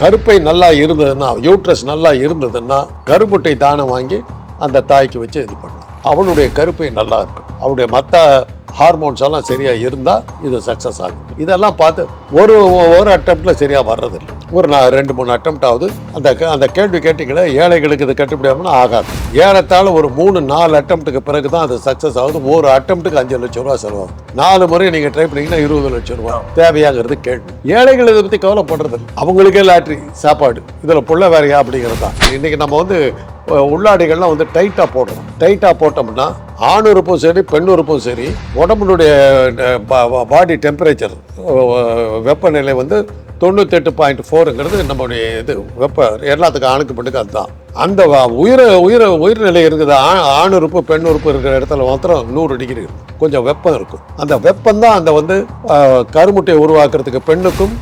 கருப்பை நல்லா இருந்ததுன்னா யூட்ரஸ் நல்லா இருந்ததுன்னா கருப்புட்டை தானம் வாங்கி அந்த தாய்க்கு வச்சு இது பண்ணலாம். அவனுடைய கருப்பை நல்லா இருக்கும். அவனுடைய மற்ற ஹார்மோன்ஸ் எல்லாம் சரியாக இருந்தால் இது சக்ஸஸ் ஆகும். இதெல்லாம் பார்த்து ஒரு ஒரு அட்டம்ப்டில் சரியாக வர்றதில்லை. ஒரு நான் ரெண்டு மூணு அட்டம் ஆகுது. அந்த கே- அந்த கேள்வி கேட்டீங்களே ஏழைகளுக்கு இது கட்டுப்படியாமல் ஆகாது. ஏறத்தாழ ஒரு மூணு நாலு அட்டம்ப்ட்டுக்கு பிறகு தான் அது சக்ஸஸ் ஆகுது. ஒரு அட்டம்ப்ட்டுக்கு அஞ்சு லட்சம் ரூபா செலவாகும் நாலு முறை நீங்கள் ட்ரை பண்ணிங்கன்னா இருபது லட்சம் ரூபா. தேவையாங்கிறது கேள்வி. ஏழைகள் இதை பற்றி கவலைப்படுறது அவங்களுக்கே லாட்ரி சாப்பாடு இதில் புள்ள வேறையா அப்படிங்கிறது தான் இன்றைக்கி நம்ம வந்து உள்ளாடைகள்லாம் வந்து டைட்டாக போடுறோம் டைட்டாக போட்டோம்னா ஆண் உறுப்பும் சரி பெண் உறுப்பும் சரி உடம்புடைய பாடி டெம்பரேச்சர் வெப்பநிலை வந்து தொண்ணூத்தெட்டு பாயிண்ட் ஃபோருங்கிறது நம்மளுடைய இது வெப்ப எல்லாத்துக்கும் ஆணுக்கு பெண்ணுக்கு அதுதான். அந்த உயிர உயிர உயிர்நிலை இருக்குது ஆ- ஆண் உறுப்பு பெண் உறுப்பு இருக்கிற இடத்துல மாத்திரம் நூறு டிகிரி இருக்கும் கொஞ்சம் வெப்பம் இருக்கும். அந்த வெப்பம் தான் அந்த வந்து கருமுட்டையை உருவாக்குறதுக்கு பெண்ணுக்கும்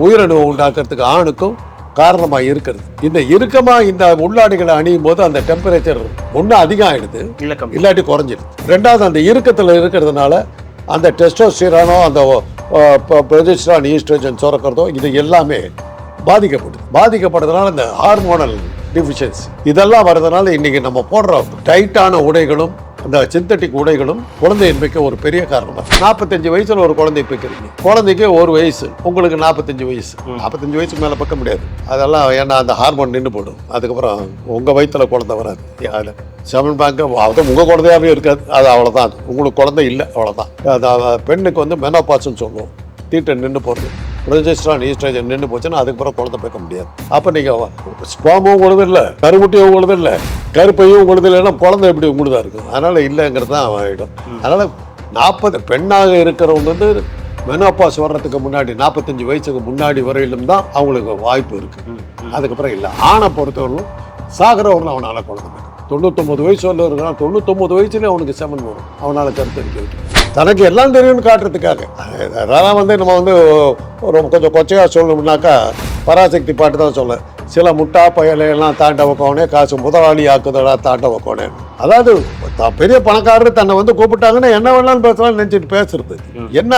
உயிரணு உண்டாக்குறதுக்கு ஆணுக்கும் காரணமாக இருக்கிறது. இந்த இறுக்கமாக இந்த உள்ளாடைகளை அணியும் போது அந்த டெம்பரேச்சர் ஒன்று அதிகம் ஆயிடுது இல்லாட்டி குறைஞ்சிடுது. ரெண்டாவது அந்த இறுக்கத்தில் இருக்கிறதுனால அந்த டெஸ்டோஸ்டிரானோ அந்த ப்ரொஜெஸ்ட்ரான் ஈஸ்ட்ரோஜன் சுரக்கிறதோ இது எல்லாமே பாதிக்கப்படுது பாதிக்கப்படுறதுனால இந்த ஹார்மோனல் டிஃபிஷியன்சி இதெல்லாம் வர்றதுனால இன்னைக்கு நம்ம போடுற டைட்டான உடைகளும் அந்த சிந்தட்டிக் உடைகளும் குழந்தையின்மைக்கு ஒரு பெரிய காரணம். நாற்பத்தஞ்சு வயசுல ஒரு குழந்தை பிக்கிறீங்க குழந்தைக்கு ஒரு வயசு உங்களுக்கு நாற்பத்தஞ்சு வயசு. நாற்பத்தஞ்சு வயசுக்கு மேலே பக்க முடியாது அதெல்லாம் ஏன்னா அந்த ஹார்மோன் நின்று போடும். அதுக்கப்புறம் உங்க வயிற்றுல குழந்தை வராது. யாரு? செவன் பேங்க் அது உங்க குழந்தையாவே இருக்காது. அது அவ்வளவுதான். உங்களுக்கு குழந்தை இல்லை அவ்வளவுதான். பெண்ணுக்கு வந்து மெனோபாஸ்ன்னு சொல்லுவோம். தீட்டை நின்று போகிறது ப்ரொஜெஸ்ட்ரான் ஈஸ்ட்ரஜன் நின்று போச்சுன்னா அதுக்கப்புறம் குழந்தை பேக்க முடியாது. அப்போ நீங்கள் ஸ்பாமும் உங்களுது இல்லை கருமுட்டையும் உங்களுது இல்லை கருப்பையும் உங்களுது இல்லைன்னா குழந்தை எப்படி உங்களுதா இருக்கும்? அதனால் இல்லைங்கிறது தான் ஆகிடும் அதனால் நாற்பது பெண்ணாக இருக்கிறவங்க வந்து மெனோபாஸ் வர்றதுக்கு முன்னாடி நாற்பத்தஞ்சு வயசுக்கு முன்னாடி வரையிலும் தான் அவங்களுக்கு வாய்ப்பு இருக்குது அதுக்கப்புறம் இல்லை. ஆணை பொறுத்தவரையிலும் சாகிறவங்களும் அவனால் குழந்தை தொண்ணூத்தொம்பது வயசு வரல இருக்கிறான் தொண்ணூத்தொம்பது வயசுல அவனுக்கு செமன் வரும். அவனால் கருத்தரிக்க வைக்கும் தனக்கு எல்லாம் தெரியும்னு காட்டுறதுக்காக. அது- அதெல்லாம் வந்து நம்ம வந்து ஒரு கொஞ்சம் கொச்சையாக சொல்லணும்னாக்கா பராசக்தி பாட்டு தான் சொல்ல சில முட்டா பயலையெல்லாம் தாண்ட வைக்கோனே காசு முதலாளி ஆக்குதடா தாண்ட வைக்கோனே. அதாவது பெரிய பணக்காரர் தன்னை வந்து கூப்பிட்டாங்கன்னா என்ன வேணாலும் பேசலாம்னு நினச்சிட்டு பேசுறது. என்ன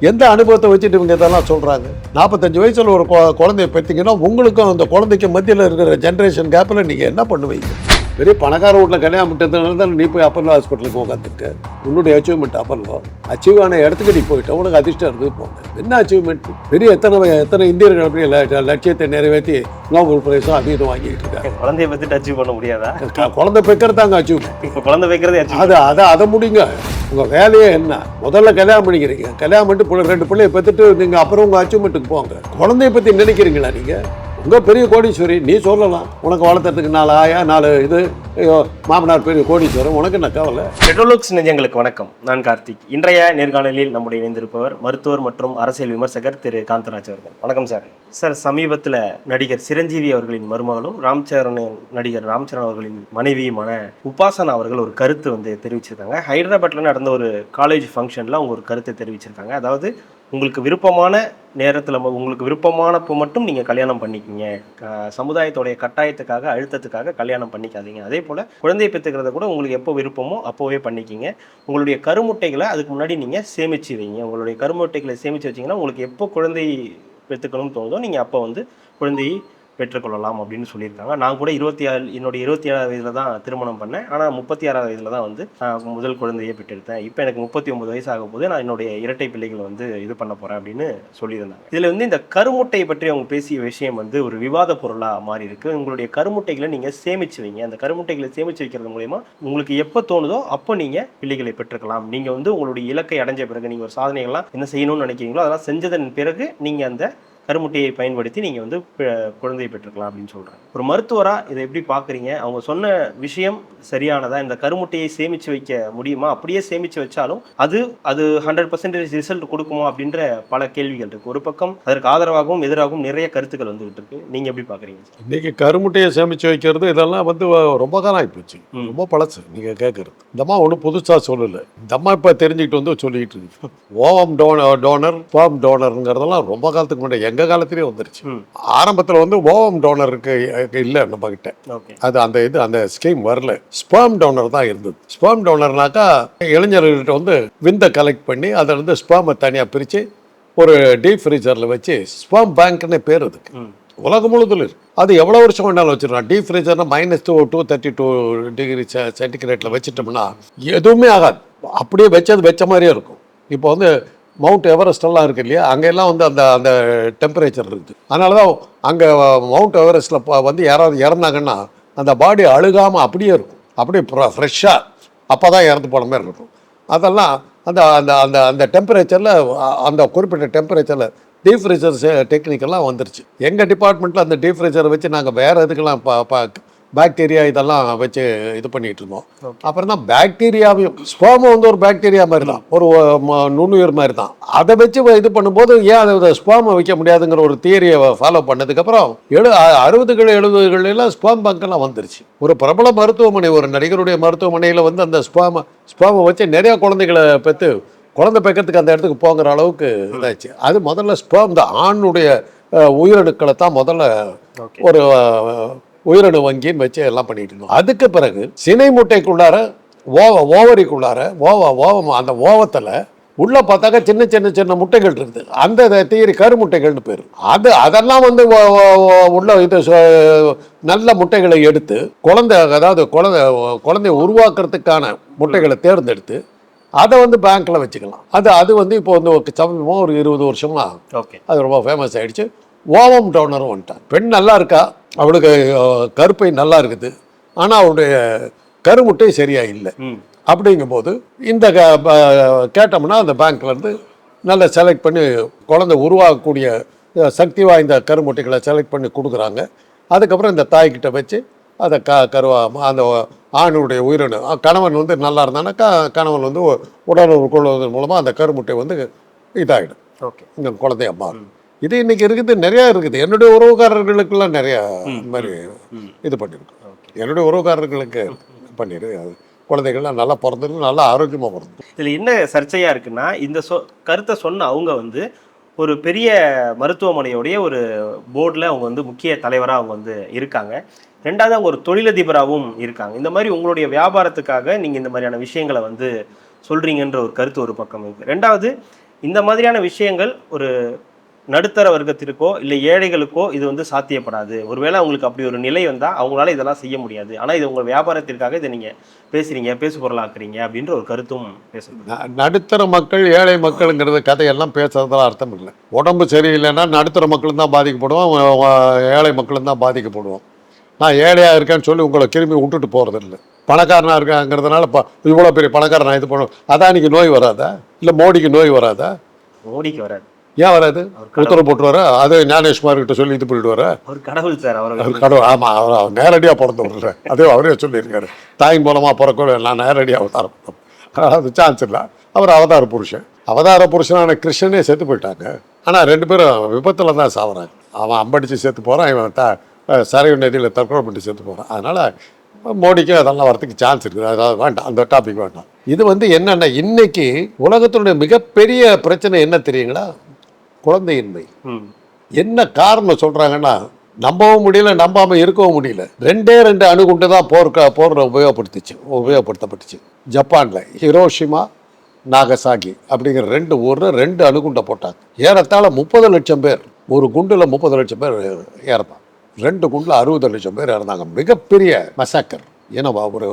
எந்த அனுபவத்தை வச்சுட்டு இவங்க இதெல்லாம் சொல்கிறாங்க நாற்பத்தஞ்சு வயசில் ஒரு குழந்தைய பெற்றீங்கன்னா உங்களுக்கும் அந்த குழந்தைக்கு மத்தியில் இருக்கிற ஜென்ரேஷன் கேப்பில் நீங்கள் என்ன பண்ணுவீங்க? பெரிய பணக்கார வீட்டில் கல்யாணம் பண்ணிட்டதுனால தான் நீ போய் அப்பர்லோ ஹாஸ்பிட்டலுக்கு உட்காந்துட்டு உன்னுடைய அச்சீவ்மெண்ட் அப்பர்லோ அச்சீவ் ஆன இடத்துக்கு நீ போயிட்ட. உனக்கு அதிர்ஷ்டம் இருக்குது போங்க என்ன அச்சீவ்மெண்ட் பெரிய எத்தனை எத்தனை இந்தியர்கள் அப்படியே ல- லட்சியத்தை நிறைவேற்றி நோபல் பிரைஸும் அது இதுவும் வாங்கிட்டு இருக்காங்க. குழந்தைய பத்தி அச்சீவ் பண்ண முடியாதா? குழந்தை பெக்கிறதாங்க அச்சீவ்மெண்ட் இப்ப குழந்தை அச்சீவ் அது அதை அதை முடிங்க. உங்கள் வேலையே என்ன? முதல்ல கல்யாணம் பண்ணிக்கிறீங்க. கல்யாணம் பண்ணிட்டு பிள்ளை- ரெண்டு பிள்ளைய பெற்றுட்டு நீங்கள் அப்புறம் உங்கள் அச்சீவ்மெண்ட்டுக்கு போங்க. குழந்தைய பற்றி நினைக்கிறீங்களா நீங்கள் உங்கள் பெரிய கோடீஸ்வரி நீ சொல்லலாம். உனக்கு வளர்த்துறதுக்கு நாலு ஆயா நாலு இது. ஐயோ, மாமனார் பெரிய கோடீஸ்வரன் உனக்கு என்ன கவலை? பெட்ரோலுக்ஸ் நெஞ்சங்களுக்கு வணக்கம். நான் கார்த்திக். இன்றைய நேர்காணலில் நம்முடைய இணைந்திருப்பவர் மருத்துவர் மற்றும் அரசியல் விமர்சகர் திரு காந்தராஜ் அவர்கள். வணக்கம் சார். சார் சமீபத்தில் நடிகர் சிரஞ்சீவி அவர்களின் மருமகளும் ராம்சரண் நடிகர் ராம்சரண் அவர்களின் மனைவியுமான உபாசனா அவர்கள் ஒரு கருத்து வந்து தெரிவிச்சிருக்காங்க. ஹைதராபாத்தில் நடந்த ஒரு காலேஜ் ஃபங்க்ஷனில் அவங்க ஒரு கருத்தை தெரிவிச்சிருக்காங்க. அதாவது உங்களுக்கு விருப்பமான நேரத்தில் உங்களுக்கு விருப்பமானப்போ மட்டும் நீங்கள் கல்யாணம் பண்ணிக்கிங்க. க- சமுதாயத்தோடைய கட்டாயத்துக்காக அழுத்தத்துக்காக கல்யாணம் பண்ணிக்காதீங்க. அதே போல் குழந்தையை பெற்றுக்கிறத கூட உங்களுக்கு எப்போ விருப்பமோ அப்போவே பண்ணிக்கிங்க. உங்களுடைய கருமுட்டைகளை அதுக்கு முன்னாடி நீங்கள் சேமிச்சு வைங்க. உங்களுடைய கருமுட்டைகளை சேமிச்சு வச்சீங்கன்னா உங்களுக்கு எப்போ குழந்தை பெற்றுக்கணும்னு தோணுதோ நீங்கள் அப்போ வந்து குழந்தையை பெற்றுக்கொள்ளலாம் அப்படின்னு சொல்லியிருக்காங்க. நான் கூட இருபத்தி ஆறு என்னுடைய இருபத்தி ஏழாவது வயதில் தான் திருமணம் பண்ணேன். ஆனால் முப்பத்தி ஆறாவது வயதில் தான் வந்து நான் முதல் குழந்தையை பெற்றெடுத்தேன். இப்போ எனக்கு முப்பத்தி ஒன்பது வயசு ஆகும் போது நான் என்னுடைய இரட்டை பிள்ளைகளை வந்து இது பண்ண போகிறேன் அப்படின்னு சொல்லியிருந்தாங்க. இதில் வந்து இந்த கருமுட்டையை பற்றி அவங்க பேசிய விஷயம் வந்து ஒரு விவாத பொருளாக மாறி இருக்கு. உங்களுடைய கருமுட்டைகளை நீங்கள் சேமிச்சு வைங்க. அந்த கருமுட்டைகளை சேமிச்சு வைக்கிறது மூலயமா உங்களுக்கு எப்போ தோணுதோ அப்போ நீங்கள் பிள்ளைகளை பெற்றுக்கலாம். நீங்கள் வந்து உங்களுடைய இலக்கை அடைஞ்ச பிறகு நீங்கள் ஒரு சாதனைகள்லாம் என்ன செய்யணும்னு நினைக்கிறீங்களோ அதெல்லாம் செஞ்சதன் பிறகு நீங்கள் அந்த கருமுட்டையை பயன்படுத்தி நீங்கள் வந்து குழந்தையை பெற்றுக்கலாம் அப்படின்னு சொல்கிறாங்க ஒரு மருத்துவராக இதை எப்படி பார்க்குறீங்க அவங்க சொன்ன விஷயம் சரியானதா? இந்த கருமுட்டையை சேமித்து வைக்க முடியுமா? அப்படியே சேமித்து வச்சாலும் அது அது ஹண்ட்ரட் பர்சன்டேஜ் ரிசல்ட் கொடுக்குமா? அப்படின்ற பல கேள்விகள் இருக்குது ஒரு பக்கம் அதற்கு ஆதரவாகவும் எதிராகவும் நிறைய கருத்துக்கள் வந்துகிட்டு இருக்கு. நீங்கள் எப்படி பார்க்குறீங்க இன்னைக்கு கருமுட்டையை சேமித்து வைக்கிறது இதெல்லாம் வந்து ரொம்ப காலம் ஆகிப்போச்சு. ரொம்ப பழசு நீங்கள் கேட்குறது இந்த அம்மா ஒன்றும் புதுசாக சொல்லலை. இந்த அம்மா இப்போ தெரிஞ்சுக்கிட்டு வந்து சொல்லிக்கிட்டு இருக்கு. ஓவம் டோனர் டோனர் ஸ்பாம் டோனருங்கிறதெல்லாம் ரொம்ப காலத்துக்கு முன்னாடி. எங்கள் காலத்திலே வந்துருச்சு ஆரம்பத்தில் வந்து ஓவம் டோனருக்கு இல்லை நம்மக்கிட்ட அது அந்த இது அந்த ஸ்கீம் வரல. ஸ்பெர்ம் டோனர் தான் இருந்தது. ஸ்பெர்ம் டோனர்னாக்கா இளைஞர்கள்ட்ட வந்து விந்தை கலெக்ட் பண்ணி அதில் வந்து ஸ்பெர்மை தனியாக பிரித்து ஒரு டீப் ஃப்ரீசரில் வச்சு ஸ்பெர்ம் பேங்க்னு பேர் அதுக்கு. உலகம் முழுதும் இருக்கு. அது எவ்வளோ வருஷம் வேணாலும் வச்சிருக்கலாம் deep ஃப்ரீசர்னா minus two two thirty two degree சென்டிகிரேட்டில் வச்சிட்டோம்னா எதுவுமே ஆகாது. அப்படியே வச்சது வச்ச மாதிரியே இருக்கும். இப்போ வந்து மவுண்ட் எவரெஸ்டெல்லாம் இருக்குது இருக்கு இல்லையா? அங்கெல்லாம் வந்து அந்த அந்த டெம்பரேச்சர் இருக்குது அதனால தான் அங்கே மவுண்ட் எவரெஸ்ட்டில் வந்து யாராவது இறந்தாங்கன்னா அந்த பாடி அழுகாமல் அப்படியே இருக்கும். அப்படியே ஃப்ரெஷ்ஷாக அப்போ தான் இறந்து போன மாதிரி இருக்கும். அதெல்லாம் அந்த அந்த அந்த அந்த டெம்பரேச்சரில் அந்த குறிப்பிட்ட டெம்பரேச்சரில் டீப் டெக்னிக்கெல்லாம் வந்துருச்சு. எங்கள் டிபார்ட்மெண்ட்டில் அந்த டீப் ஃப்ரீசரை வச்சு நாங்கள் வேறு இதுக்கெல்லாம் பா பா பாக்டீரியா இதெல்லாம் வச்சு இது பண்ணிட்டு இருந்தோம். அப்புறம் தான் பாக்டீரியாவையும் ஸ்போமோ வந்து ஒரு பாக்டீரியா மாதிரி தான் ஒரு ம- நுண்ணுயிர் மாதிரி தான் அதை வச்சு இது பண்ணும்போது ஏன் அதை ஸ்போமை வைக்க முடியாதுங்கிற ஒரு தியரியை ஃபாலோ பண்ணதுக்கப்புறம் எழு அறுபதுகள் எழுபதுகள் எல்லாம் ஸ்போம் பங்கெல்லாம் வந்துருச்சு. ஒரு பிரபல மருத்துவமனை ஒரு நடிகருடைய மருத்துவமனையில் வந்து அந்த ஸ்போமை ஸ்போமை வச்சு நிறைய குழந்தைகளை பெற்று குழந்தை பெக்கிறதுக்கு அந்த இடத்துக்கு போங்கிற அளவுக்கு இதாச்சு. அது முதல்ல ஸ்பேம் தான். ஆணுடைய உயிரணுக்களை தான் முதல்ல ஒரு உயிரணு வங்கின்னு வச்சு எல்லாம் பண்ணிட்டு இருந்தோம். அதுக்கு பிறகு சினை முட்டைக்குள்ளார ஓவ ஓவரிக்குள்ளார ஓவ ஓவம் அந்த ஓவத்தில் உள்ள பார்த்தாக்கா சின்ன சின்ன சின்ன முட்டைகள் இருக்குது. அந்த தீரி கருமுட்டைகள்னு பேர். அது அதெல்லாம் வந்து உள்ள இது நல்ல முட்டைகளை எடுத்து குழந்தை அதாவது குழந்தை குழந்தைய உருவாக்குறதுக்கான முட்டைகளை தேர்ந்தெடுத்து அதை வந்து பேங்க்கில் வச்சுக்கலாம். அது அது வந்து இப்போ வந்து சமீபமாக ஒரு இருபது வருஷமா ஓகே. அது ரொம்ப ஃபேமஸ் ஆயிடுச்சு. ஓவம் டோனரும் வந்துட்டான் பெண் நல்லா இருக்கா அவளுக்கு கருப்பை நல்லா இருக்குது ஆனால் அவளுடைய கருமுட்டை சரியா இல்லை. அப்படிங்கும்போது இந்த கேட்டோம்னா அந்த பேங்க்ல இருந்து நல்லா செலக்ட் பண்ணி குழந்தை உருவாகக்கூடிய சக்தி வாய்ந்த கருமுட்டைகளை செலக்ட் பண்ணி கொடுக்குறாங்க. அதுக்கப்புறம் இந்த தாய்கிட்ட வச்சு அதை க கருவா அந்த ஆணுடைய உயிரணு அஹ், கணவன் வந்து நல்லா இருந்தானா க கணவன் வந்து உ- உடலுறவு கொள்வதன் மூலமாக அந்த கருமுட்டை வந்து இதாகிடும் ஓகே. இந்த குழந்தைய மாறும். இது இன்னைக்கு இருக்குது நிறையா இருக்குது. என்னுடைய உறவுக்காரர்களுக்கெல்லாம் நிறையா இந்த மாதிரி இது பண்ணியிருக்கு ஓகே. என்னுடைய உறவுக்காரர்களுக்கு பண்ணிடு அது குழந்தைகள்லாம் நல்லா பிறந்திருக்கு நல்லா ஆரோக்கியமாக பிறந்து இதில் என்ன சர்ச்சையா இருக்குன்னா இந்த சொ கருத்தை சொன்ன அவங்க வந்து ஒரு பெரிய மருத்துவமனையுடைய ஒரு போர்டில் அவங்க வந்து முக்கிய தலைவராக அவங்க வந்து இருக்காங்க. ரெண்டாவது அவங்க ஒரு தொழிலதிபராகவும் இருக்காங்க. இந்த மாதிரி உங்களுடைய வியாபாரத்துக்காக நீங்கள் இந்த மாதிரியான விஷயங்களை வந்து சொல்றீங்கன்ற ஒரு கருத்து ஒரு பக்கம் இருக்கு. ரெண்டாவது இந்த மாதிரியான விஷயங்கள் ஒரு நடுத்தர வர்க்கத்திற்கோ இல்லை ஏழைகளுக்கோ இது வந்து சாத்தியப்படாது. ஒருவேளை அவங்களுக்கு அப்படி ஒரு நிலை வந்தால் அவங்களால இதெல்லாம் செய்ய முடியாது. ஆனால் இது உங்கள் வியாபாரத்திற்காக இதை நீங்கள் பேசுறீங்க பேசு பொருளாக்குறீங்க அப்படின்ற ஒரு கருத்தும் ந- நடுத்தர மக்கள் ஏழை மக்களுங்கிறது கதையெல்லாம் பேசுறதுல அர்த்தம் இல்லை. உடம்பு சரியில்லைன்னா நடுத்தர மக்களும் தான் பாதிக்கப்படுவோம் ஏழை மக்களும் தான் பாதிக்கப்படுவோம். நான் ஏழையாக இருக்கேன்னு சொல்லி உங்களை கிருமி விட்டுட்டு போகிறது இல்லை. பணக்காரனாக இருக்காங்கிறதுனால இப்போ இவ்வளோ பெரிய பணக்காரன் நான் இது பண்ணுவேன் அதானிக்கு நோய் வராதா? இல்லை மோடிக்கு நோய் வராதா? மோடிக்கு வராது. ஏன் வராது? உத்தரவு போட்டு வர அது ஞானேஷ்குமார் கிட்ட சொல்லி இது பண்ணிட்டு வர அவர் கடவுள் சார் அவர் அவர் கடவுள் ஆமாம் அவர் நேரடியாக பிறந்து விடுற அதே அவரே சொல்லியிருக்காரு. தாயின் மூலமாக பிறக்க நான் நேரடியாக அவதாரம். அது சான்ஸ் இல்லை. அவர் அவதார புருஷன். அவதார புருஷனான கிருஷ்ணனே செத்து போயிட்டாங்க. ஆனால் ரெண்டு பேரும் விபத்தில் தான் சாவறாங்க. அவன் அம்படிச்சு செத்து போகிறான் இவன் த சரையு நதியில் தற்கொலை பண்ணி செத்து போகிறான் அதனால் மோடிக்கு அதெல்லாம் வரதுக்கு சான்ஸ் இருக்குது. அதாவது வேண்டாம் அந்த டாபிக் வேண்டாம். இது வந்து என்னென்ன இன்னைக்கு உலகத்தினுடைய மிகப்பெரிய பிரச்சனை என்ன தெரியுங்களா? குழந்தையின்மை. என்ன காரணம் சொல்றாங்கன்னா நம்பவும் முடியல நம்பாம இருக்கவும் முடியல. ரெண்டே ரெண்டு அணுகுண்டு தான் போர்க்க போரில் உபயோகப்படுத்துச்சு உபயோகப்படுத்தப்பட்டுச்சு. ஜப்பான்ல ஹிரோஷிமா நாகசாகி அப்படிங்கிற ரெண்டு ஊர்ல ரெண்டு அணுகுண்டை போட்டாங்க. ஏறத்தாழ முப்பது லட்சம் பேர் ஒரு குண்டுல முப்பது லட்சம் பேர் இறந்தாங்க. ரெண்டு குண்டுல அறுபது லட்சம் பேர் இறந்தாங்க. மிகப்பெரிய மசாக்கர் ஏன்னா ஒரு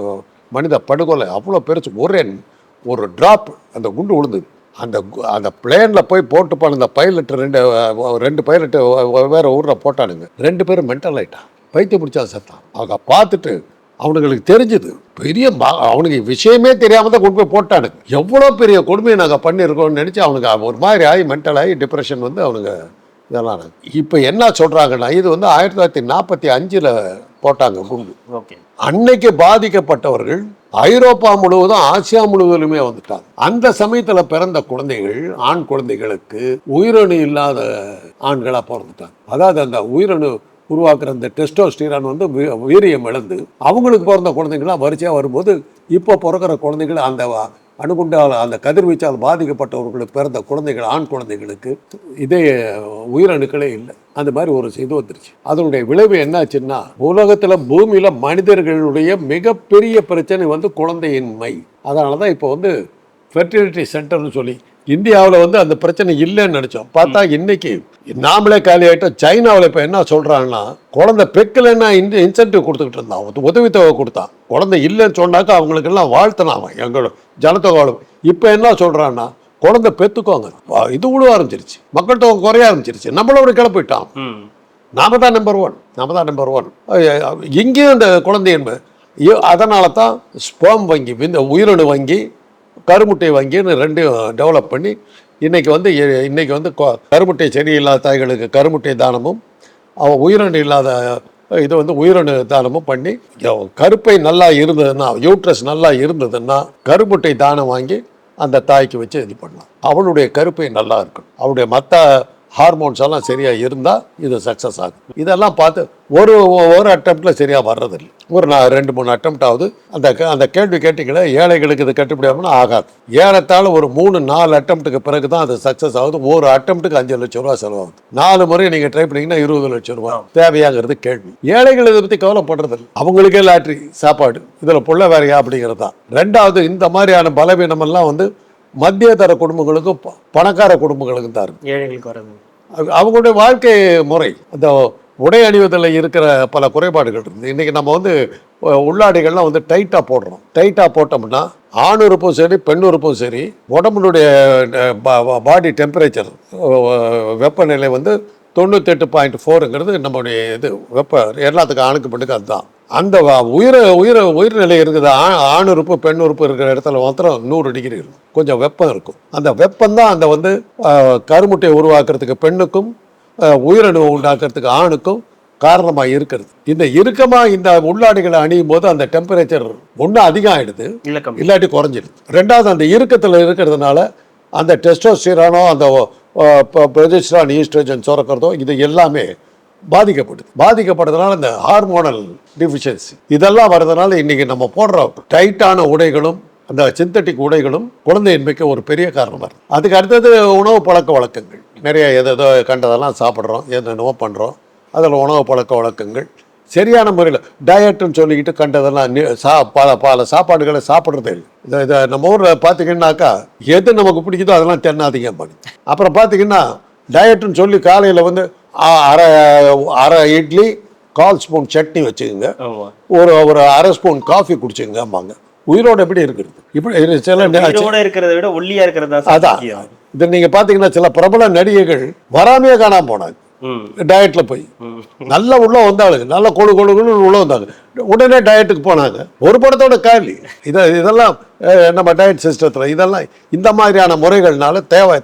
மனித படுகொலை அவ்வளோ பெருசு ஒரே ஒரு டிராப் அந்த குண்டு விழுந்தது அந்த அந்த பிளேனில் போய் போட்டு போன அந்த பைலட் ரெண்டு ரெண்டு பைலட்டு வேற ஊரில் போட்டானுங்க. ரெண்டு பேரும் மென்டல் ஆகிட்டான் பைத்தியம் பிடிச்சா செத்தான். அவங்க பார்த்துட்டு அவனுங்களுக்கு தெரிஞ்சுது பெரிய ம- அவனுக்கு விஷயமே தெரியாமல் தான் கொண்டு போய் போட்டானுங்க. எவ்வளோ பெரிய கொடுமையை நாங்கள் பண்ணியிருக்கோம்னு நினச்சி அவனுக்கு ஒரு மாதிரி ஆகி மென்டல் ஆகி டிப்ரெஷன் வந்து அவனுங்க இதெல்லாம் இப்போ என்ன சொல்கிறாங்கன்னா இது வந்து ஆயிரத்தி தொள்ளாயிரத்தி நாற்பத்தி அஞ்சில் போட்டாங்க குண்டு. ஓகே. அன்னைக்கு பாதிக்கப்பட்டவர்கள் ஐரோப்பா முழுவதும் ஆசியா முழுவதிலுமே வந்துட்டாங்க. அந்த சமயத்துல பிறந்த குழந்தைகள் ஆண் குழந்தைகளுக்கு உயிரணு இல்லாத ஆண்களா பிறந்துட்டாங்க. அதாவது அந்த உயிரணு உருவாக்குற அந்த டெஸ்டோஸ்டிரான் வந்து வீ- வீரியம் இழந்து அவங்களுக்கு பிறந்த குழந்தைங்களாம் வரிசையாக வரும்போது இப்போ பிறக்கிற குழந்தைகள் அந்த அணுகுண்டால் அந்த கதிர்வீச்சால் பாதிக்கப்பட்டவர்களுக்கு பிறந்த குழந்தைகள் ஆண் குழந்தைகளுக்கு இதே உயிரணுக்களே இல்லை. அந்த மாதிரி ஒரு இது வந்துருச்சு. அதனுடைய விளைவு என்னாச்சுன்னா உலகத்தில் பூமியில் மனிதர்களுடைய மிகப்பெரிய பிரச்சனை வந்து குழந்தையின்மை. அதனால தான் இப்போ வந்து ஃபெர்டிலிட்டி சென்டர்னு சொல்லி இந்தியாவில் வந்து அந்த பிரச்சனை இல்லைன்னு நினைச்சோம். பார்த்தா இன்னைக்கு நாமளே காலி ஆயிட்டோம். சைனாவில் இப்போ என்ன சொல்றாங்கன்னா குழந்தை பெக்கலைன்னா இந்த இன்சென்டிவ் கொடுத்துக்கிட்டு இருந்தான். உத- உதவித்தொகை கொடுத்தான். குழந்தை இல்லைன்னு சொன்னாக்கா அவங்களுக்கு எல்லாம் வாழ்த்தினான் அவன் எங்களோட ஜனத்தொகை இப்போ என்ன சொல்றான்னா குழந்தை பெத்துக்கோங்க. வா, இது விழுவ ஆரம்பிச்சிருச்சு. மக்கள் தொகை குறைய ஆரம்பிச்சிருச்சு. நம்மளோட கிளப்பிட்டான். நாம தான் நம்பர் ஒன் நாம தான் நம்பர் ஒன் இங்கேயும் இந்த குழந்தையின்மை அதனால தான் ஸ்பேம் வங்கி உயிரணு வங்கி கருமுட்டை வங்கின்னு ரெண்டையும் டெவலப் பண்ணி இன்றைக்கி வந்து இன்றைக்கி இன்னைக்கு வந்து கொ- கருமுட்டை சரியில்லாத தாய்களுக்கு கருமுட்டை தானமும் அவன் உயிரணு இல்லாத இது வந்து உயிரணு தானமும் பண்ணி கருப்பை நல்லா இருந்ததுன்னா யூட்ரஸ் நல்லா இருந்ததுன்னா கருமுட்டை தானம் வாங்கி அந்த தாய்க்கு வச்சு இது பண்ணலாம். அவளுடைய கருப்பை நல்லா இருக்கணும். அவளுடைய மற்ற ஹார்மோன்ஸ் எல்லாம் சரியா இருந்தா இது சக்ஸஸ் ஆகும் இதெல்லாம் பார்த்து ஒரு ஒரு அட்டம்ப்ட்ல சரியா வர்றதில்லை. ஒரு நான் ரெண்டு மூணு அட்டம்ப்ட் ஆகுது. அந்த அந்த கேள்வி கேட்டீங்களே ஏழைகளுக்கு இது கட்டுப்படியாமல் ஆகாது. ஏறத்தாழ ஒரு மூணு நாலு அட்டம்ப்ட்டுக்கு பிறகு தான் அது சக்ஸஸ் ஆகுது. ஒரு அட்டம்ப்ட்டுக்கு அஞ்சு லட்சம் ரூபா செலவாகுது. நாலு முறை நீங்க ட்ரை பண்ணீங்கன்னா இருபது லட்சம் ரூபா தேவையாங்கிறது கேள்வி. ஏழைகள் இதை பத்தி கவலைப்படுறது இல்லை அவங்களுக்கே லாட்ரி சாப்பாடு இதுல புள்ள வேறையா அப்படிங்கிறது தான் ரெண்டாவது இந்த மாதிரியான பலவீனம் எல்லாம் வந்து மத்திய தர குடும்பங்களுக்கும் பணக்கார குடும்பங்களுக்கும் தான் இருக்கு. ஏழைகளுக்கு அவங்களுடைய வாழ்க்கை முறை அந்த உடை அணிவதில் இருக்கிற பல குறைபாடுகள் இருக்குது இன்றைக்கி நம்ம வந்து உள்ளாடைகள்லாம் வந்து டைட்டாக போடுறோம். டைட்டாக போட்டோம்னா ஆண் உறுப்பும் சரி பெண் உறுப்பும் சரி உடம்புடைய பாடி டெம்பரேச்சர் வெப்பநிலை வந்து தொண்ணூத்தெட்டு பாயிண்ட் ஃபோருங்கிறது நம்மளுடைய இது வெப்ப எல்லாத்துக்கும் ஆணுக்கு பெண்ணுக்கு அதுதான். அந்த உயிர உயிர உயிர்நிலை இருக்குது. ஆ- ஆண் உறுப்பு பெண் உறுப்பு இருக்கிற இடத்துல மாத்திரம் நூறு டிகிரி இருக்கும். கொஞ்சம் வெப்பம் இருக்கும். அந்த வெப்பம் தான் அந்த வந்து கருமுட்டையை உருவாக்குறதுக்கு பெண்ணுக்கும் உயிரணு உண்டாக்குறதுக்கு ஆணுக்கும் காரணமாக இருக்கிறது. இந்த இறுக்கமாக இந்த உள்ளாடைகளை அணியும் போது அந்த டெம்பரேச்சர் ஒன்று அதிகம் கம்மி இல்லாட்டி குறைஞ்சிடுது. ரெண்டாவது அந்த இறுக்கத்தில் இருக்கிறதுனால அந்த டெஸ்டோஸ்டிரானோ அந்த ப்ரொஜெஸ்ட்ரான் ஈஸ்ட்ரோஜன் சுரக்கிறதோ இது எல்லாமே பாதிக்கப்படுது பாதிக்கப்படுறதுனால இந்த ஹார்மோனல் டிஃபிஷியன்சி இதெல்லாம் வர்றதுனால இன்றைக்கி நம்ம போடுற டைட்டான உடைகளும் அந்த சிந்தட்டிக் உடைகளும் குழந்தையின்மைக்கு ஒரு பெரிய காரணமாக இருக்குது அதுக்கு அடுத்தது உணவு பழக்க வழக்கங்கள். நிறைய எதோ கண்டதெல்லாம் சாப்பிட்றோம் என்னென்னவோ பண்ணுறோம் அதில் உணவு பழக்க வழக்கங்கள். சரியான முறையில் டயட்டுன்னு சொல்லிக்கிட்டு கண்டதெல்லாம் சா பல பல சாப்பாடுகளை சாப்பிட்றதே இல்லை. இதை இதை நம்ம ஊரில் பார்த்தீங்கன்னாக்கா எது நமக்கு பிடிக்குதோ அதெல்லாம் தென்னாதீங்க பண்ணி அப்புறம் பார்த்தீங்கன்னா டயட்டுன்னு சொல்லி காலையில் வந்து அரை அரை இட்லி கால் ஸ்பூன் சட்னி வச்சுக்கோங்க. ஒரு ஒரு அரை ஸ்பூன் காஃபி குடிச்சுங்கம்பாங்க உயிரோட எப்படி இருக்கிறது இப்படி சில இருக்கிறத விட ஒல்லியா இருக்கிறது தான் அதான். இது நீங்கள் பார்த்தீங்கன்னா சில பிரபல நடிகைகள் வராமையே காணாம போனாங்க. டயட்ல போய். நல்லா உள்ள வந்தாளுங்க. நல்ல கொழு கொழு கொழுன்னு உள்ள வந்தாங்க. உடனே டயட்டுக்கு போனாங்க. ஒரு படத்தோட காலி. இதை இதெல்லாம் நம்ம டயட் சிஸ்டத்தில் இதெல்லாம் இந்த மாதிரியான முறைகள்னால தேவை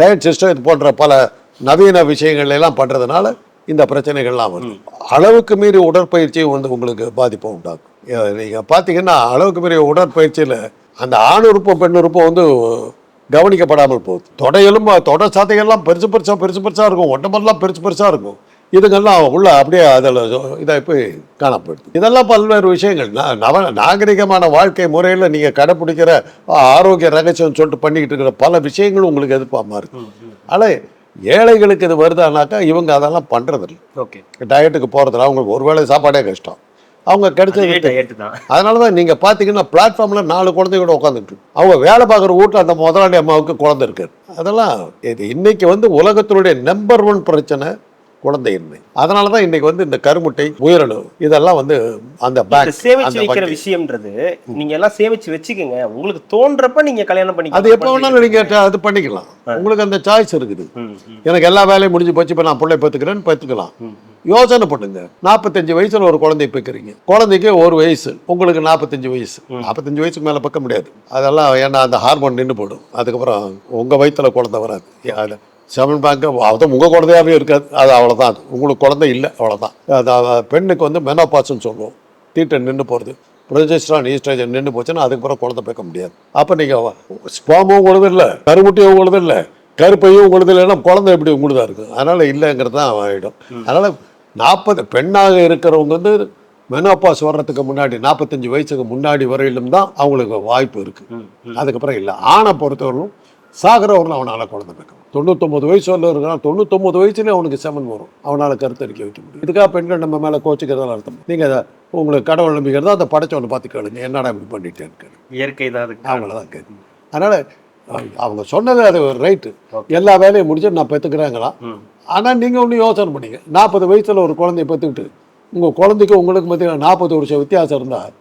டயட் சிஸ்டம் இது போன்ற பல நவீன விஷயங்கள் எல்லாம் பண்ணுறதுனால இந்த பிரச்சனைகள்லாம் வருது. அளவுக்கு மீறி உடற்பயிற்சியும் வந்து உங்களுக்கு பாதிப்பை உண்டாக்கும். அஹ், நீங்க பார்த்தீங்கன்னா அளவுக்கு மீறி உடற்பயிற்சியில் அந்த ஆண் உறுப்பும் பெண் உறுப்பும் வந்து கவனிக்கப்படாமல் போகுது. தொடையெலும்பு தொடை சதையெல்லாம் பெருசு பெருசாக பெருசு பெருசாக இருக்கும். உடம்பெல்லாம் பெருசு பெருசாக இருக்கும். இதுங்கெல்லாம் உள்ள அப்படியே அதில் இதாக போய் காணப்படுது. இதெல்லாம் பல்வேறு விஷயங்கள். நவ நாகரிகமான வாழ்க்கை முறையில் நீங்கள் கடைப்பிடிக்கிற ஆரோக்கிய ரகசியம் சொல்லிட்டு பண்ணிக்கிட்டு இருக்கிற பல விஷயங்களும் உங்களுக்கு எதிர்ப்பாமல் இருக்கு. ஆனால் ஏழைகளுக்கு இது வருதானாக்கா இவங்க அதெல்லாம் பண்ணுறதில்ல ஓகே. டயட்டுக்கு போகிறதில்ல அவங்களுக்கு ஒரு வேளை சாப்பாடே கஷ்டம். அவங்க கிடைச்சது அதனால தான். நீங்கள் பார்த்தீங்கன்னா பிளாட்ஃபார்மில் நாலு குழந்தைகளோட உட்காந்துட்டு அவங்க வேலை பார்க்குற வீட்டில் அந்த முதலாளி அம்மாவுக்கு குழந்தை இருக்காரு அதெல்லாம் இது இன்னைக்கு வந்து உலகத்தினுடைய நம்பர் ஒன் பிரச்சனை. குழந்தையின்மை அதனால தான் இன்னைக்கு வந்து இந்த கருமுட்டை உயிரணு இதெல்லாம் வந்து அந்த பேங்க் சேமிச்சு வைக்கிற. விஷயம்ன்றது நீங்க எல்லாம் சேமிச்சு வச்சுக்கோங்க. உங்களுக்கு தோன்றப்ப நீங்க கல்யாணம் பண்ணி அது எப்போ வேணாலும் நீங்கள் அது பண்ணிக்கலாம். உங்களுக்கு அந்த சாய்ஸ் இருக்குது. எனக்கு எல்லா வேலையும் முடிஞ்சு போச்சு இப்போ நான் பிள்ளை பெற்றுக்கிறேன்னு பெற்றுக்கலாம் ம், யோசனை பண்ணுங்க. நாற்பத்தஞ்சு வயசுல ஒரு குழந்தை பெக்கிறீங்க. குழந்தைக்கு ஒரு வயசு. உங்களுக்கு நாற்பத்தஞ்சு வயசு. நாற்பத்தஞ்சு வயசுக்கு மேலே பக்க முடியாது. அதெல்லாம் ஏன்னா அந்த ஹார்மோன் நின்று போடும். அதுக்கப்புறம் உங்கள் வயித்துல குழந்தை வராது. செவன் பேங்க் அதுவும் உங்கள் குழந்தையாவே இருக்காது. அது அவ்வளோதான் உங்களுக்கு குழந்தை இல்லை அவ்வளோதான் அது பெண்ணுக்கு வந்து மெனோபாஸ்ன்னு சொல்லுவோம். தீட்டை நின்று போகிறது ப்ரொஜெஸ்ட்ரான் ஈஸ்ட்ரஜன் நின்று போச்சுன்னா அதுக்கப்புறம் குழந்தை பேக்க முடியாது. அப்போ நீங்கள் ஸ்பாமும் உங்களுது இல்லை கருமுட்டியும் உங்களுது இல்லை கருப்பையும் உங்களுது இல்லைன்னா குழந்தை எப்படி உங்களுதா இருக்கும் அதனால் இல்லைங்கிறது தான் ஆகிடும் அதனால் நாற்பது பெண்ணாக இருக்கிறவங்க வந்து மெனோபாஸ் வர்றதுக்கு முன்னாடி நாற்பத்தஞ்சு வயசுக்கு முன்னாடி வரையிலும் தான் அவங்களுக்கு வாய்ப்பு இருக்குது அதுக்கப்புறம் இல்லை. ஆணை பொறுத்தவரையிலும் சாகிறவர்களும் அவனால் குழந்தை பேக்க தொண்ணூத்தொம்பது வயசு வரல இருக்கிறான். தொண்ணூத்தொம்பது வயசுலேயே அவனுக்கு செமன் வரும். அவனால் கருத்தரிக்க வைக்க முடியும். இதுக்காக பெண்கள் நம்ம மேலே கோச்சிக்கிறதால அர்த்தம். நீங்கள் உங்களுக்கு கடவுள் நம்பிக்கிறதா அந்த படைச்சவனை பார்த்து கேளுங்க என்னடா இப்படி பண்ணிட்டேன்னு இயற்கை தான் அதுக்கு அவங்கள தான் கேட்கு அதனால் அவங்க சொன்னது அது ரைட்டு. எல்லா வேலையும் முடிச்சு நான் பெற்றுக்கிறேங்களாம் ம். ஆனால் நீங்கள் ஒன்று யோசனை பண்ணீங்க. நாற்பது வயசில் ஒரு குழந்தைய பெற்றுக்கிட்டு உங்கள் குழந்தைக்கு உங்களுக்கு மத்தியில் நாற்பது வருஷம் வித்தியாசம் இருந்தால்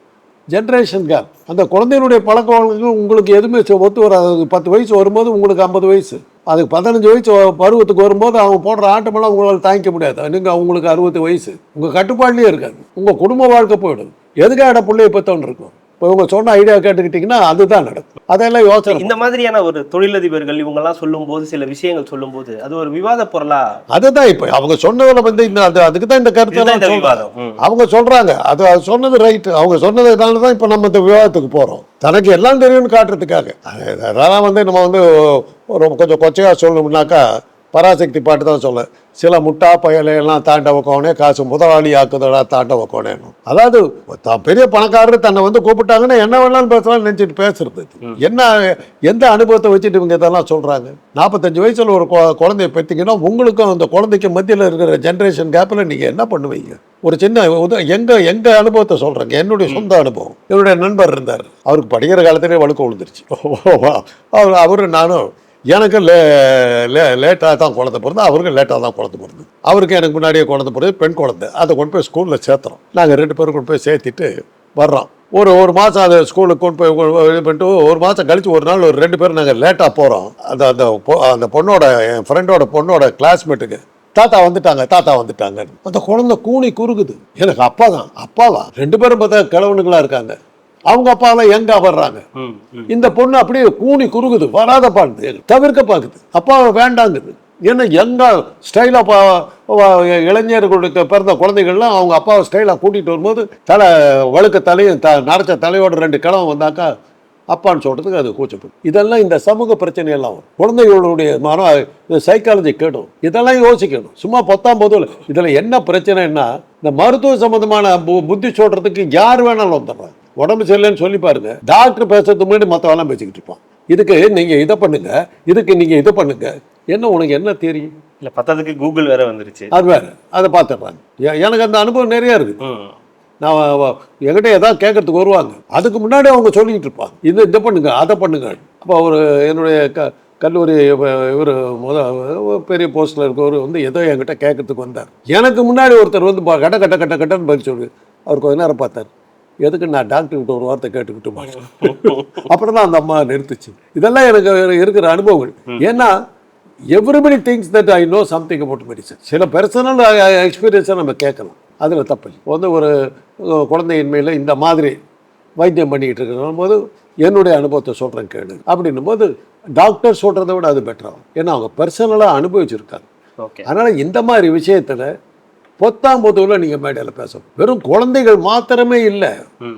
ஜென்ரேஷன் கேப் அந்த குழந்தையினுடைய பழக்க வழக்கங்கள் உங்களுக்கு எதுவுமே ஒத்து வராது. அது பத்து வயசு வரும்போது உங்களுக்கு ஐம்பது வயசு. அதுக்கு பதினஞ்சு வயசு பருவத்துக்கு வரும்போது அவங்க போடுற ஆட்டமெல்லாம் உங்களால் தாங்கிக்க முடியாது. நீங்கள் அவங்களுக்கு அறுபது வயசு? உங்கள் கட்டுப்பாடுலேயே இருக்காது. உங்கள் குடும்ப வாழ்க்கை போயிடும். எதுக்காக பிள்ளைய பெற்றோன்னு இருக்கும்? இவங்க சொன்ன ஐடியா கேட்டுக்கிட்டிங்கன்னா அதுதான் நடக்கும். அதெல்லாம் யோசனை இந்த மாதிரியான ஒரு தொழிலதிபர்கள் இவங்கெல்லாம் சொல்லும்போது சில விஷயங்கள் சொல்லும்போது அது ஒரு விவாத பொருளா? அதுதான் இப்போ அவங்க சொன்னதில் வந்து இந்த அது அதுக்கு தான் இந்த கருத்து விவாதம். அவங்க சொல்றாங்க. அது அது சொன்னது ரைட் அவங்க சொன்னதுனால தான் இப்போ நம்ம இந்த விவாதத்துக்கு போறோம். தனக்கு எல்லாம் தெரியும்னு காட்டுறதுக்காக. அது- அதெல்லாம் வந்து நம்ம வந்து ஒரு கொஞ்சம் கொச்சையாக சொல்லணும்னாக்கா பராசக்தி பாட்டு தான் சொல்ல சில முட்டா பயலையெல்லாம் தாண்ட வைக்கோனே காசு முதலாளி ஆக்குதடா தாண்ட வைக்கோனேன்னு. அதாவது தான் பெரிய பணக்காரர் தன்னை வந்து கூப்பிட்டாங்கன்னா என்ன வேணாலும் பேசலாம்னு நினச்சிட்டு பேசுறது என்ன எந்த அனுபவத்தை வச்சுட்டு இவங்க இதெல்லாம் சொல்றாங்க? நாற்பத்தஞ்சு வயசுல ஒரு குழந்தைய பெற்றீங்கன்னா உங்களுக்கும் அந்த குழந்தைக்கு மத்தியில் இருக்கிற ஜென்ரேஷன் கேப்பில் நீங்கள் என்ன பண்ணுவீங்க? ஒரு சின்ன உத எங்க எங்க அனுபவத்தை சொல்றேங்க. என்னுடைய சொந்த அனுபவம். என்னுடைய நண்பர் இருந்தார். அவருக்கு படிக்கிற காலத்திலே வழுக்க விழுந்துருச்சு. அவர் அவரு நானும் எனக்கு லே லே லேட்டாக தான் குழந்தை பிறந்து அவருக்கு லேட்டாக தான் குழந்தை பிறந்து அவருக்கு எனக்கு முன்னாடியே குழந்தை பிறந்து பெண் குழந்தை. அதை கொண்டு போய் ஸ்கூலில் சேர்த்துறோம். நாங்கள் ரெண்டு பேரும் கொண்டு போய் சேர்த்திட்டு வர்றோம். ஒரு ஒரு மாதம் அது ஸ்கூலுக்கு கொண்டு போய் இது பண்ணிட்டு ஒரு மாதம் கழித்து ஒரு நாள் ஒரு ரெண்டு பேரும் நாங்கள் லேட்டாக போகிறோம் அந்த அந்த பொ- அந்த பொண்ணோட என் ஃப்ரெண்டோட பொண்ணோட கிளாஸ்மேட்டுக்கு தாத்தா வந்துட்டாங்க தாத்தா வந்துட்டாங்க அந்த குழந்தை கூனி குறுகுது. எனக்கு அப்பா தான் அப்பாவா? ரெண்டு பேரும் பார்த்தா கிழவனுங்களா இருக்காங்க. அவங்க அப்பாலாம் எங்க வர்றாங்க. இந்த பொண்ணு அப்படியே கூனி குறுகுது வராத பாடுது தவிர்க்க பார்க்குது அப்பா வேண்டாங்குது. ஏன்னா எங்க ஸ்டைலாக இளைஞர்களுக்கு பிறந்த குழந்தைகள்லாம் அவங்க அப்பாவை ஸ்டைலாக கூட்டிகிட்டு வரும்போது தலை வழுக்க தலையும் த நரைச்ச தலையோட ரெண்டு கிழமை வந்தாக்கா அப்பான்னு சொல்கிறதுக்கு அது கூச்சப்படும். இதெல்லாம் இந்த சமூக பிரச்சனையெல்லாம் வரும். குழந்தைகளுடைய மன இந்த சைக்காலஜி கேடும். இதெல்லாம் யோசிக்கணும். சும்மா பத்தாம் போதும் இதில் என்ன பிரச்சனைன்னா இந்த மருத்துவ சம்மந்தமான புத்தி சொல்கிறதுக்கு யார் வேணாலும் வந்துடுறாங்க. உடம்பு சரியில்லைன்னு சொல்லி பாருங்க. டாக்டர் பேசுறதுக்கு முன்னாடி மற்றவெல்லாம் பேசிக்கிட்டு இருப்பான். இதுக்கு நீங்கள் இதை பண்ணுங்க இதுக்கு நீங்கள் இதை பண்ணுங்க. என்ன உனக்கு என்ன தெரியும் இல்ல பத்தாவதுக்கு கூகுள் வேற வந்துருச்சு. அது வேற. அதை பார்த்துடுறாங்க எனக்கு அந்த அனுபவம் நிறையா இருக்குது ம். நான் என்கிட்ட ஏதாவது கேட்கறதுக்கு வருவாங்க. அதுக்கு முன்னாடி அவங்க சொல்லிக்கிட்டு இருப்பாங்க. இது இதை பண்ணுங்க அதை பண்ணுங்க. அப்போ ஒரு என்னுடைய க கல்லூரி இவர் முத பெரிய போஸ்டில் இருக்கவர் வந்து ஏதோ என்கிட்ட கேட்கறதுக்கு வந்தார். எனக்கு முன்னாடி ஒருத்தர் வந்து கட்ட கட்ட கட்ட கட்டன்னு பதில் சொல்லு அவர் கொஞ்ச நேரம் பார்த்தார். எதுக்கு நான் டாக்டர்கிட்ட ஒரு வார்த்தை கேட்டுக்கிட்டு அப்புறம் தான் அந்த அம்மா நிறுத்துச்சு. இதெல்லாம் எனக்கு இருக்கிற அனுபவங்கள். ஏன்னா everybody things that I know something about medicine சில பர்சனல் எக்ஸ்பீரியன்ஸை நம்ம கேட்கலாம். அதில் தப்பு வந்து ஒரு குழந்தையின்மையில் இந்த மாதிரி வைத்தியம் பண்ணிக்கிட்டு இருக்கிற போது என்னுடைய அனுபவத்தை சொல்கிறேன் கேளு. அப்படின்னும் போது டாக்டர் சொல்கிறத விட அது பெட்டராகும் ஏன்னா அவங்க பர்சனலாக அனுபவிச்சிருக்காங்க. ஓகே அதனால் இந்த மாதிரி விஷயத்தில் பொத்தாம் பொதுவில் நீங்கள் மேடையில் பேசணும். வெறும் குழந்தைகள் மாத்திரமே இல்லை.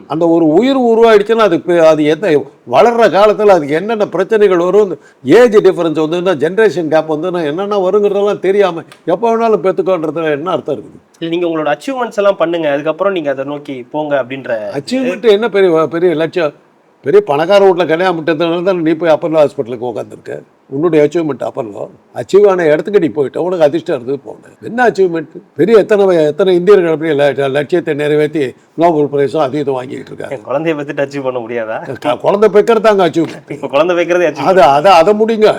அந்த ஒரு உயிர் உருவாயிடுச்சுன்னா அது பெ- அது எந்த வளர்ற காலத்தில் அதுக்கு என்னென்ன பிரச்சனைகள் வரும் ஏஜ் டிஃபரன்ஸ் வந்துன்னா ஜென்ரேஷன் கேப் வந்துன்னா என்னென்ன வருங்கிறதெல்லாம் தெரியாமல் எப்போ வேணாலும் பெற்றுக்கோன்றதுல என்ன அர்த்தம் இருக்குது? இல்ல நீங்க உங்களோட அச்சீவ்மெண்ட்ஸ் எல்லாம் பண்ணுங்க. அதுக்கப்புறம் நீங்க அதை நோக்கி போங்க அப்படின்ற அச்சீவ்மெண்ட் என்ன பெரிய பெரிய லட்சியம்? பெரிய பணக்கார வீட்டில் கல்யாணம் தான் நீ போய் அப்பல்லோ ஹாஸ்பிட்டலுக்கு உட்காந்துருக்க உன்னுடைய அச்சீவ்மெண்ட் அப்பல்லோ அச்சீவ் ஆன இடத்துக்கு நீ போயிட்ட உனக்கு அதிர்ஷ்டம் இருந்தது போனேன் என்ன அச்சீவ்மெண்ட் பெரிய எத்தனை எத்தனை இந்தியர்கள் அப்படி லட்சியத்தை நிறைவேற்றி நோபல் பிரைஸும் அது இதுவும் வாங்கிட்டு இருக்காங்க குழந்தைய பத்தி அச்சீவ் பண்ண முடியாதா? குழந்தை பெக்கிறதாங்க அச்சீவ்மெண்ட் இப்ப குழந்தை அச்சீவ் அது அதை அதை முடிங்க.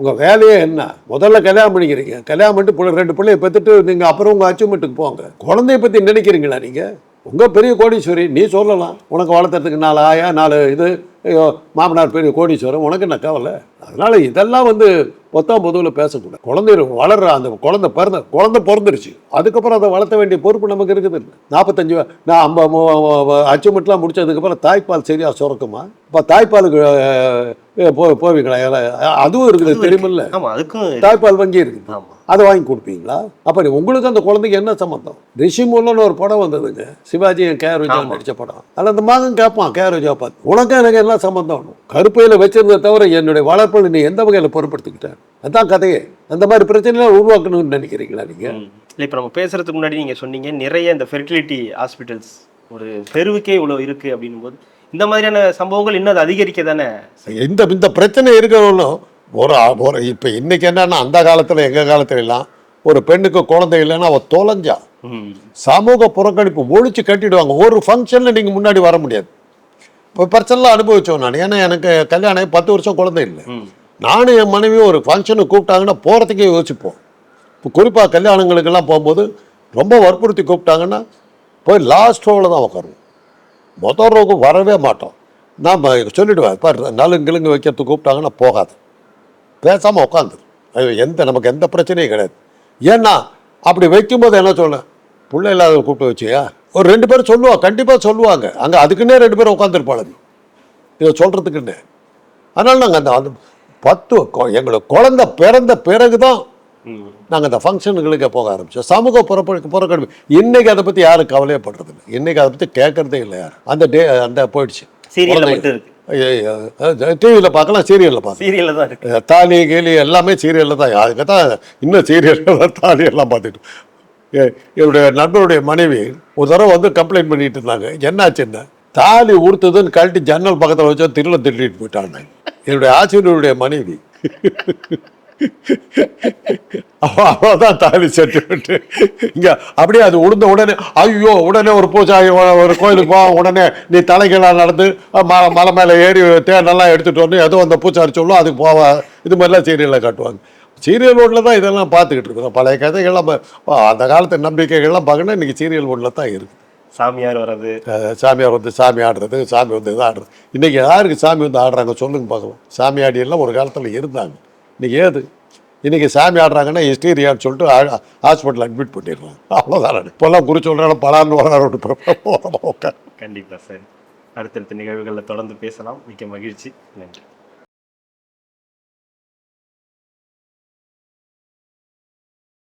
உங்கள் வேலையே என்ன? முதல்ல கல்யாணம் பண்ணிக்கிறீங்க. கல்யாணம் பண்ணிட்டு ரெண்டு பிள்ளைய பெற்றுட்டு நீங்கள் அப்புறம் உங்கள் அச்சீவ்மெண்ட்டுக்கு போங்க. குழந்தைய பற்றி நினைக்கிறீங்களா நீங்கள் உங்கள் பெரிய கோடீஸ்வரி நீ சொல்லலாம். உனக்கு வளர்த்துறதுக்கு நாலு ஆயா நாலு இது மாமனார் பெரிய கோடீஸ்வரன் உனக்கு என்ன கவலை? அதனால் இதெல்லாம் வந்து பொத்தாம் பொதுவில் பேசக்கூடாது. குழந்தை வளர்ற அந்த குழந்தை பிறந்த குழந்தை பிறந்துருச்சு. அதுக்கப்புறம் அதை வளர்த்த வேண்டிய பொறுப்பு நமக்கு இருக்குது. நாற்பத்தஞ்சு நான் ஐம்பது அச்சீவ்மெண்ட்லாம் முடிச்சதுக்கப்புறம் தாய்ப்பால் சரியாக சுரக்குமா? இப்போ தாய்ப்பாலுக்கு போ போவீங்களா? அதுவும் இருக்குது தெரியுமில்ல. தாய்ப்பால் வங்கி இருக்குது. ஆமா. அதை வாங்கி கொடுப்பீங்களா? அப்போ உங்களுக்கு அந்த குழந்தைக்கு என்ன சம்மந்தம் ரிஷிமுல்லன்னு ஒரு படம் வந்ததுங்க. சிவாஜி கே. ரோஜா நடித்த படம். அதில் அந்த மகன் கேட்பான் கே. ரோஜா பார்த்து. உனக்கு எனக்கு என்ன சம்மந்தம் கருப்பையில் வச்சிருந்த தவிர என்னுடைய வளர்ப்பில் நீ எந்த வகையில் பொறுப்படுத்திக்கிட்டேன் அதான் கதையே. அந்த மாதிரி பிரச்சனைலாம் உருவாக்கணும்னு நினைக்கிறீங்களா நீங்கள். இல்ல இப்ப நம்ம பேசுறதுக்கு முன்னாடி நீங்க சொன்னீங்க நிறைய இந்த ஃபெர்டிலிட்டி ஹாஸ்பிட்டல்ஸ் ஒரு தெருவுக்கே இவ்வளவு இருக்கு அப்படின்னும் போது இந்த மாதிரியான சம்பவங்கள் இன்னும் அது அதிகரிக்க தானே? இந்த இந்த பிரச்சனை இருக்கிறவங்களும் ஒரு ஒரு இப்போ இன்னைக்கு என்னன்னா அந்த காலத்தில் எங்கள் காலத்துல எல்லாம் ஒரு பெண்ணுக்கு குழந்தை இல்லைன்னா அவள் தொலைஞ்சா. சமூக புறக்கணிப்பு ஒழிச்சு கட்டிடுவாங்க. ஒரு ஃபங்க்ஷனில் நீங்கள் முன்னாடி வர முடியாது. இப்போ பிரச்சனைலாம் அனுபவிச்சோம் நான் ஏன்னா எனக்கு கல்யாணம் பத்து வருஷம் குழந்தை இல்லை. நானும் என் மனைவியும் ஒரு ஃபங்க்ஷனுக்கு கூப்பிட்டாங்கன்னா போகிறதுக்கே யோசிப்போம். இப்போ குறிப்பாக கல்யாணங்களுக்கெல்லாம் போகும்போது ரொம்ப வற்புறுத்தி கூப்பிட்டாங்கன்னா போய் லாஸ்ட் ரோவில் தான் உட்காருவோம் மொதல் ரோவுக்கு வரவே மாட்டோம். நான் சொல்லிவிடுவேன் பாரு நலுங்கு கிலுங்கு வைக்கிறதுக்கு கூப்பிட்டாங்கன்னா போகாது. பேசாமல் உட்காந்துரு அது எந்த நமக்கு எந்த பிரச்சனையும் கிடையாது. ஏன்னா அப்படி வைக்கும்போது என்ன சொல்ல புள்ள இல்லாத கூப்பிட்டு வச்சியா? ஒரு ரெண்டு பேரும் சொல்லுவாங்க கண்டிப்பாக சொல்லுவாங்க. அங்கே அதுக்குன்னே ரெண்டு பேரும் உட்காந்துருப்பாளுங்க இதை சொல்கிறதுக்குன்னு அதனால் நாங்கள் அந்த அந்த பத்து எங்களுக்கு குழந்தை பிறந்த பிறகு தான் நாங்கள் அந்த ஃபங்க்ஷனுங்களுக்கு போக ஆரம்பித்தோம் சமூக புறப்ப புறக்கணிப்பு. இன்னைக்கு அதை பற்றி யாரும் கவலையப்படுறது இல்லை இன்னைக்கு அதை பற்றி கேட்கறதே இல்லை யாரும். அந்த டே அந்த போயிடுச்சு. டிவியில் பார்க்கலாம் சீரியலில் பார்க்கலாம். தாலி கேலி எல்லாமே சீரியலில் தான். அதுக்கு தான் இன்னும் சீரியலில் தான் தாலி எல்லாம் பார்த்துட்டு என்னுடைய நண்பருடைய மனைவி ஒரு தடவை வந்து கம்ப்ளைண்ட் பண்ணிட்டு இருந்தாங்க. என்னாச்சுன்னா தாலி உடுத்துதுன்னு கழட்டி ஜன்னல் பக்கத்தில் வச்சா திருள திருடிட்டு போயிட்டாங்க. என்னுடைய ஆசிரியருடைய மனைவி. அவ்வளோதான் தாலி செட்டு இங்கே அப்படியே அது உடுந்த உடனே ஐயோ உடனே ஒரு பூஜாரி ஒரு- ஒரு கோயிலுக்கு போ உடனே நீ தலைகளாக நடந்து மலை மலை மேலே ஏறி தேனெல்லாம் எடுத்துகிட்டு வந்து ஏதோ அந்த பூச்சாரி சொல்லும் அதுக்கு போவா. இது மாதிரிலாம் சீரியலில் காட்டுவாங்க. சீரியல் ஓட்டில் தான் இதெல்லாம் பார்த்துக்கிட்டு இருக்கிறோம் பழைய கதைகள்லாம் ப- அந்த காலத்து நம்பிக்கைகள்லாம் பார்க்கணும் இன்னைக்கு சீரியல் ஓட்டில் தான் இருக்குது சாமியார் வர்றது. சாமியார் வந்து சாமி ஆடுறது சாமி வந்து இது ஆடுறது. இன்றைக்கி யாருக்கு சாமி வந்து ஆடுறாங்க சொல்லுங்க பார்க்கலாம். சாமி ஆடியெல்லாம் ஒரு காலத்தில் இருந்தாங்க. இன்றைக்கி ஏது? இன்றைக்கி சாமி ஆடுறாங்கன்னா ஹிஸ்டீரியான்னு சொல்லிட்டு ஹாஸ்பிட்டல் அட்மிட் பண்ணிடுறாங்க. அவ்வளோதான் இப்போல்லாம் குறி சொல்கிறாங்க பலான்னு வராரு கண்டிப்பா சார். அடுத்தடுத்த நிகழ்வுகளில் தொடர்ந்து பேசலாம். மிக்க மகிழ்ச்சி. நன்றி.